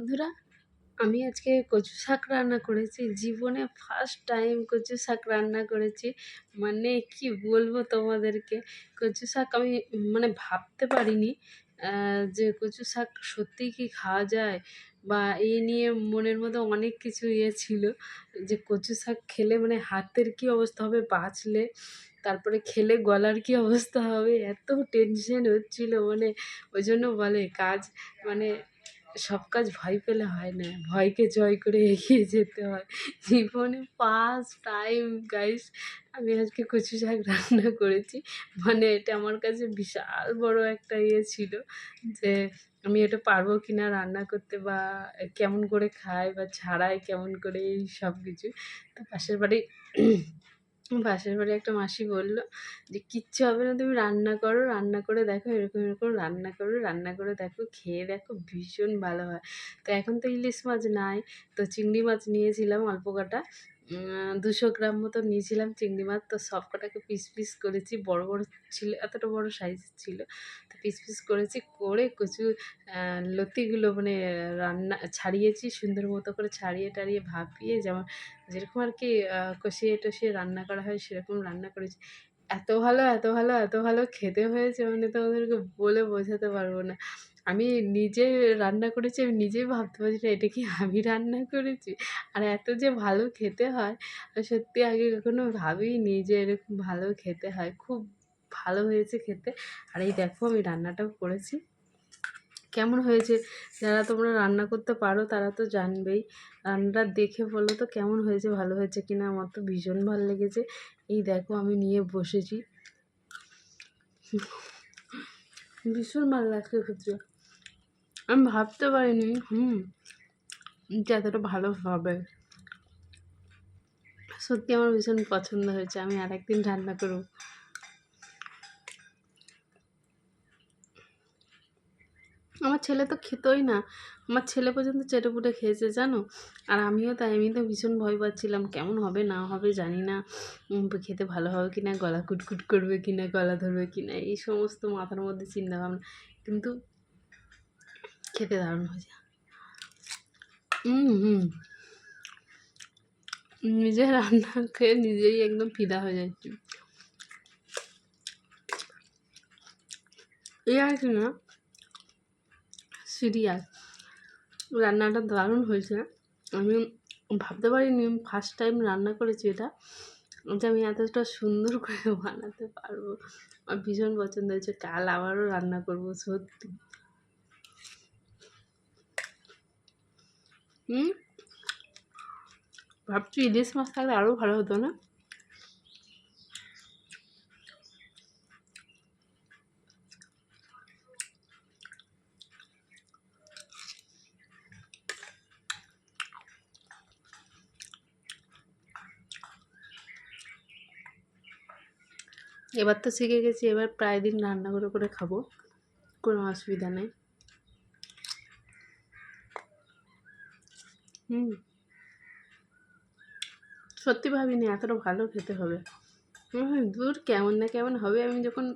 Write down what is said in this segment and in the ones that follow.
বন্ধুরা, আমি আজকে কচু শাক রান্না করেছি। জীবনে ফার্স্ট টাইম কচু শাক রান্না করেছি। মানে কি বলব তোমাদেরকে? কচু শাক আমি মানে ভাবতে পারিনি যে কচু শাক সত্যিই কি খাওয়া যায় বা এই নিয়ে মনের মধ্যে অনেক কিছু ইয়ে ছিল, যে কচু শাক খেলে মানে হাতের কি অবস্থা হবে, বাঁচলে, তারপরে খেলে গলার কি অবস্থা হবে, এত টেনশন হচ্ছিল মানে ওই জন্য বলে কাজ মানে সব কাজ ভয় পেলে হয় না। ভয়কে জয় করে এগিয়ে যেতে হয়। জীবনে ফার্স্ট টাইম গাইস আমি আজকে কচু শাক রান্না করেছি। মানে এটা আমার কাছে বিশাল বড় একটা ইয়ে ছিল যে, আমি এটা পারব কি না রান্না করতে বা কেমন করে খায় বা ছাড়ায় কেমন করে এই সব কিছু। তো পাশের বাড়ি পাশের বাড়ি একটা মাসি বলল যে, কিচ্ছু হবে না, তুমি রান্না করো, রান্না করে দেখো এরকম এরকম, রান্না করো, রান্না করে দেখো, খেয়ে দেখো, ভীষণ ভালো হয়। তো এখন তো ইলিশ মাছ নাই, তো চিংড়ি মাছ নিয়েছিলাম অল্প কটা। দুশো গ্রাম মতো নিয়েছিলাম চিংড়ি মাছ। তো সব কটাকে পিস পিস করেছি। বড় বড় ছিল, এতটা বড় সাইজ ছিল। তো পিস পিস করেছি, করে কচু লতিগুলো মানে রান্না, ছাড়িয়েছি সুন্দর মতো করে ছাড়িয়ে টাড়িয়ে ভাপিয়ে যেমন, যেরকম আর কি কষিয়ে টষিয়ে রান্না করা হয় সেরকম রান্না করেছি। এত ভালো এত ভালো এত ভালো খেতে হয়েছে মানে তোমাদেরকে বলে বোঝাতে পারব না। নিজে রান্না করেছি, আমি নিজেই ভাবতে পারছি না, এটা কি আমি রান্না করেছি? আর এত যে ভালো খেতে হয় সত্যি আগে কখনো ভাবিনি যে এরকম ভালো খেতে হয়, খুব ভালো হয়েছে খেতে। আর এই দেখো আমি রান্নাটাও করেছি। কেমন হয়েছে? যারা তোমরা রান্না করতে পারো, তারা তো জানবেই। রান্নাটা দেখে বলো তো কেমন হয়েছে, ভালো হয়েছে কিনা? আমার তো ভীষণ ভালো লেগেছে। এই দেখো আমি নিয়ে বসেছি। ভীষণ ভালো লাগছে খেতে আমি ভাবতে পারিনি, হুম, যে এতটা ভালো হবে। সত্যি আমার ভীষণ পছন্দ হয়েছে, আমি আর একদিন রান্না করব। আমার ছেলে তো খেতই না, আমার ছেলে পর্যন্ত চেটেপুটে খেয়েছে, জানো? আর আমিও তাই আমি তো ভীষণ ভয় পাচ্ছিলাম, কেমন হবে, না হবে, জানি না খেতে ভালো হবে কি না গলা কুটকুট করবে কি না গলা ধরবে কি না এই সমস্ত মাথার মধ্যে চিন্তাভাবনা কিন্তু খেতে দারুণ হয়েছে হুম নিজে রান্না খেয়ে নিজেই একদম ফিদা হয়ে যাচ্ছি। এই আর কি না, সিরিয়াল। রান্নাটা দারুণ হয়েছে। আমি ভাবতে পারিনি ফার্স্ট টাইম রান্না করেছি এটা, যে আমি এতটা সুন্দর করে বানাতে পারব। আমার ভীষণ পছন্দ হয়েছে, কাল আবারও রান্না করব, সত্যি। হুম? ভাবছি ইলিশ মাছ থাকলে আরও ভালো হতো না? এবার তো শিখে গেছি, এবার প্রায় দিন রান্না করে করে খাব। কোনো অসুবিধা নেই। হুম। সত্যি ভাবিনি, এতটা ভালো খেতে হবে। দূর কেমন না কেমন হবে, আমি যখন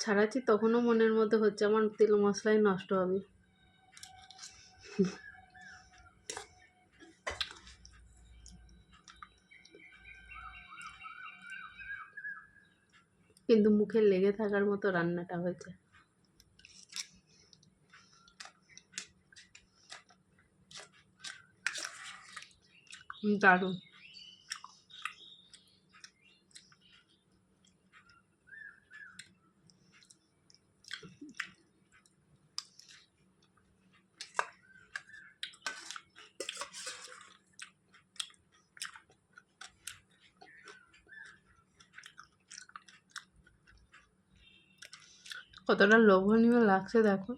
ছাড়াচ্ছি তখনও মনের মধ্যে হচ্ছে আমার তেল মশলাই নষ্ট হবে। কিন্তু মুখে লেগে থাকার মতো রান্নাটা হয়েছে। দারুণ। কতটা লোভনীয় লাগছে দেখো।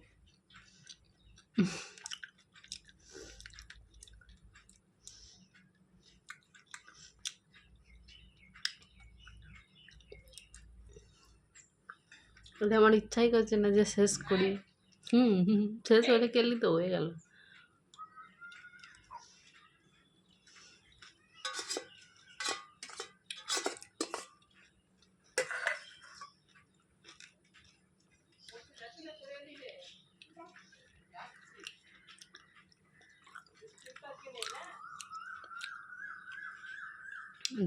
তাহলে আমার ইচ্ছাই করছে না যে শেষ করি। হুম শেষ হলে কেলি তো, হয়ে গেল।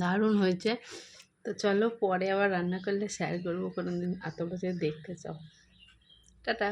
দারুণ হয়েছে। তো চলো পরে আবার রান্না করলে শেয়ার করব কোনো দিন আর তোমরা যদি দেখতে চাও। টাটা।